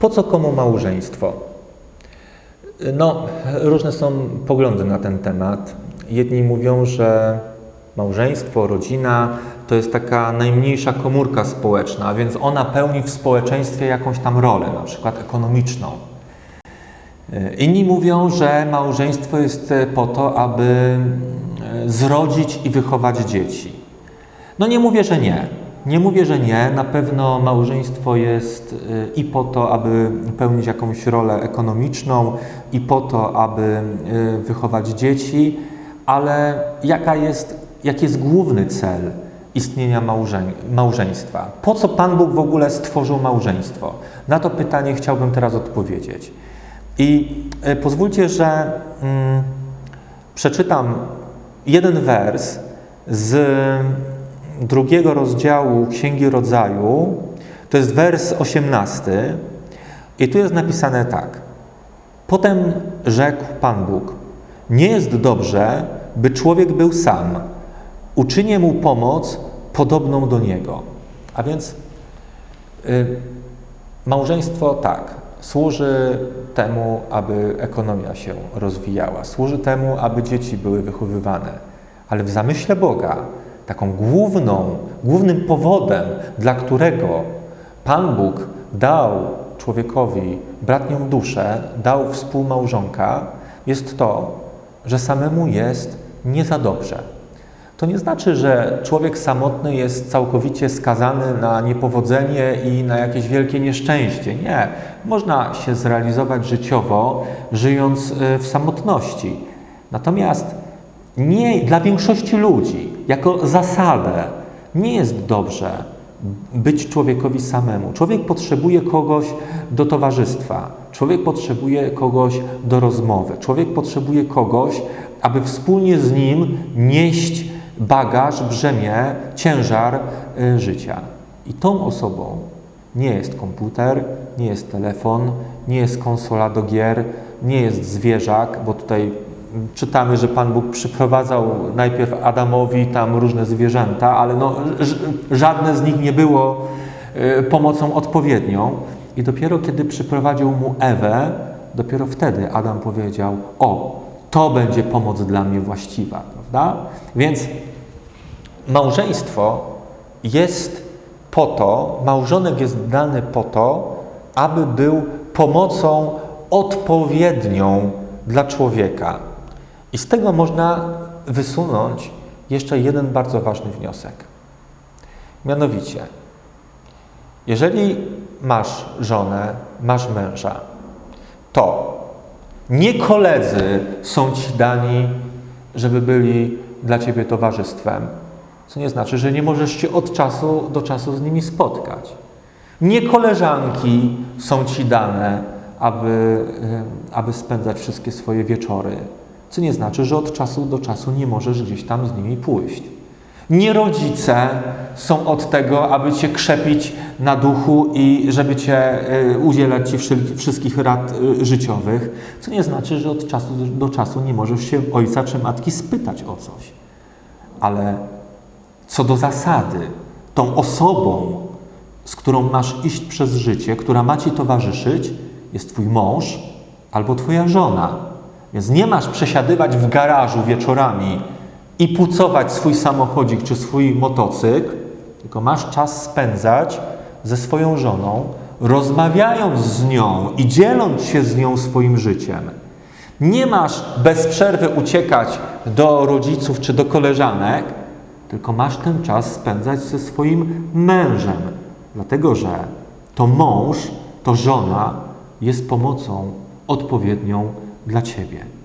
Po co komu małżeństwo? No, różne są poglądy na ten temat. Jedni mówią, że małżeństwo, rodzina to jest taka najmniejsza komórka społeczna, więc ona pełni w społeczeństwie jakąś tam rolę, na przykład ekonomiczną. Inni mówią, że małżeństwo jest po to, aby zrodzić i wychować dzieci. No nie mówię, że nie. Nie mówię, że nie. Na pewno małżeństwo jest y, i po to, aby pełnić jakąś rolę ekonomiczną, i po to, aby y, wychować dzieci, ale jaka jest, jaki jest główny cel istnienia małżeń, małżeństwa? Po co Pan Bóg w ogóle stworzył małżeństwo? Na to pytanie chciałbym teraz odpowiedzieć. I y, pozwólcie, że mm, przeczytam jeden wers z drugiego rozdziału Księgi Rodzaju, to jest wers 18, i tu jest napisane tak. Potem rzekł Pan Bóg: Nie jest dobrze, by człowiek był sam. Uczynię mu pomoc podobną do niego. A więc y, małżeństwo tak, służy temu, aby ekonomia się rozwijała, służy temu, aby dzieci były wychowywane, ale w zamyśle Boga taką główną, głównym powodem, dla którego Pan Bóg dał człowiekowi bratnią duszę, dał współmałżonka, jest to, że samemu jest nie za dobrze. To nie znaczy, że człowiek samotny jest całkowicie skazany na niepowodzenie i na jakieś wielkie nieszczęście. Nie. Można się zrealizować życiowo, żyjąc y, w samotności. Natomiast nie dla większości ludzi, jako zasadę, nie jest dobrze być człowiekowi samemu. Człowiek potrzebuje kogoś do towarzystwa, człowiek potrzebuje kogoś do rozmowy, człowiek potrzebuje kogoś, aby wspólnie z nim nieść bagaż, brzemię, ciężar y, życia. I tą osobą nie jest komputer, nie jest telefon, nie jest konsola do gier, nie jest zwierzak, bo tutaj czytamy, że Pan Bóg przyprowadzał najpierw Adamowi tam różne zwierzęta, ale no, żadne z nich nie było y, pomocą odpowiednią. I dopiero kiedy przyprowadził mu Ewę, dopiero wtedy Adam powiedział: O, to będzie pomoc dla mnie właściwa, prawda? Więc małżeństwo jest po to, małżonek jest dany po to, aby był pomocą odpowiednią dla człowieka. I z tego można wysunąć jeszcze jeden bardzo ważny wniosek. Mianowicie, jeżeli masz żonę, masz męża, to nie koledzy są ci dani, żeby byli dla ciebie towarzystwem, co nie znaczy, że nie możesz się od czasu do czasu z nimi spotkać. Nie koleżanki są ci dane, aby, aby spędzać wszystkie swoje wieczory co nie znaczy, że od czasu do czasu nie możesz gdzieś tam z nimi pójść. Nie rodzice są od tego, aby cię krzepić na duchu i żeby cię y, udzielać ci wszystkich rad y, życiowych, co nie znaczy, że od czasu do czasu nie możesz się ojca czy matki spytać o coś. Ale co do zasady, tą osobą, z którą masz iść przez życie, która ma ci towarzyszyć, jest twój mąż albo twoja żona. Więc nie masz przesiadywać w garażu wieczorami i pucować swój samochodzik czy swój motocykl, tylko masz czas spędzać ze swoją żoną, rozmawiając z nią i dzieląc się z nią swoim życiem. Nie masz bez przerwy uciekać do rodziców czy do koleżanek, tylko masz ten czas spędzać ze swoim mężem, dlatego że to mąż, to żona jest pomocą odpowiednią dla Ciebie.